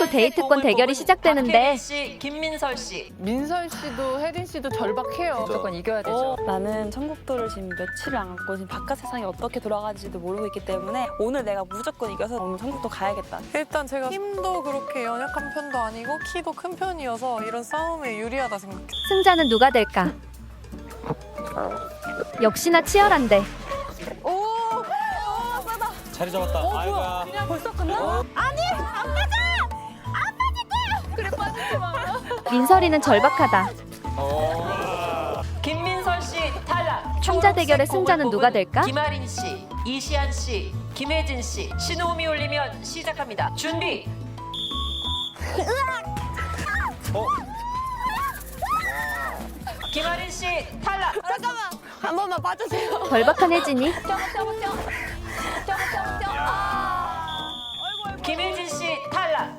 또 데이트권 대결이 시작되는데 박혜린 씨, 김민설 씨. 민설 씨도 혜린 씨도 절박해요. 무조건 이겨야 되죠. 나는 천국도를 지금 며칠을 안 갔고 지금 바깥 세상이 어떻게 돌아가는지도 모르고 있기 때문에 오늘 내가 무조건 이겨서 오늘 천국도 가야겠다. 일단 제가 힘도 그렇게 연약한 편도 아니고 키도 큰 편이어서 이런 싸움에 유리하다 생각해요. 승자는 누가 될까? 역시나 치열한데 자리 잡았다. 아이고야. 민설이는 절박하다. 김민설 씨 탈락. 청자 대결의 승자는 누가 될까? 김아린 씨, 이시안 씨, 김혜진 씨. 신호음이 울리면 시작합니다. 준비. 어? 김아린 씨 탈락. 한 번만 빠주세요. 절박한 혜진이 김혜진 씨 탈락.